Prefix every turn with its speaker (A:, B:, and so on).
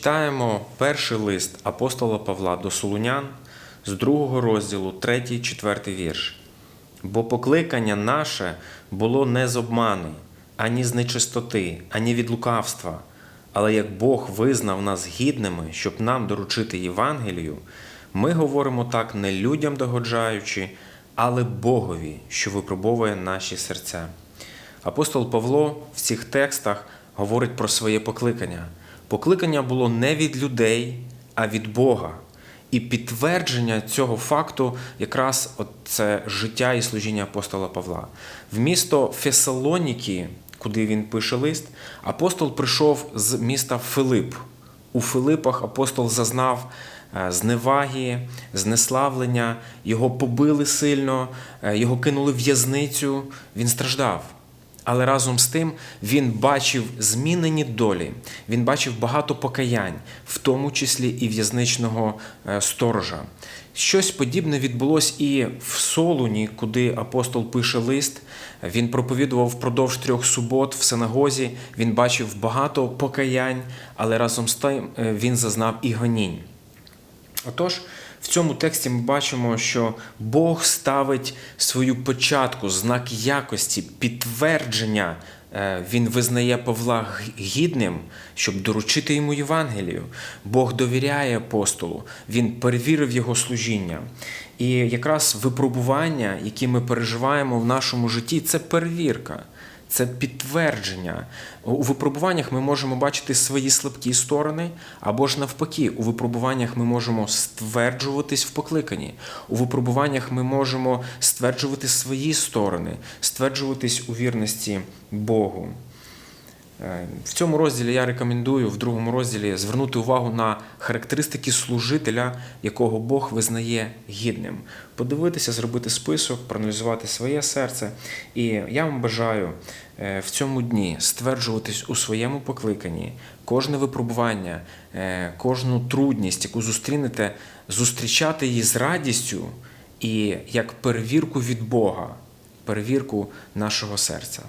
A: Читаємо перший лист апостола Павла до Солунян з другого розділу, 3, 4 вірш. Бо покликання наше було не з обмани, ані з нечистоти, ані від лукавства. Але як Бог визнав нас гідними, щоб нам доручити Євангелію, ми говоримо так не людям догоджаючи, але Богові, що випробовує наші серця. Апостол Павло в цих текстах говорить про своє покликання. Покликання було не від людей, а від Бога. І підтвердження цього факту якраз це життя і служіння апостола Павла. В місто Фесалоніки, куди він пише лист, апостол прийшов з міста Филип. У Филипах апостол зазнав е, зневаги, знеславлення, його побили сильно, е, його кинули в в'язницю, він страждав. Але разом з тим він бачив змінені долі, він бачив багато покаянь, в тому числі і в'язничного е, сторожа. Щось подібне відбулось і в Солуні, куди апостол пише лист. Він проповідував впродовж трьох субот в синагозі. Він бачив багато покаянь, але разом з тим е, він зазнав і гонінь. Отож, в цьому тексті ми бачимо, що Бог ставить свою початку, знак якості, підтвердження. Е, Він визнає Павла гідним, щоб доручити йому Євангелію. Бог довіряє апостолу, він перевірив його служіння. І якраз випробування, які ми переживаємо в нашому житті, це перевірка. Це підтвердження. У випробуваннях ми можемо бачити свої слабкі сторони, або ж навпаки, у випробуваннях ми можемо стверджуватись в покликанні. У випробуваннях ми можемо стверджувати свої сторони, стверджуватись у вірності Богу. Е, В цьому розділі я рекомендую в другому розділі звернути увагу на характеристики служителя, якого Бог визнає гідним. Подивитися, зробити список, проаналізувати своє серце. І я вам бажаю е, в цьому дні стверджуватись у своєму покликанні, кожне випробування, е, кожну трудність, яку зустрінете, зустрічати її з радістю і як перевірку від Бога, перевірку нашого серця.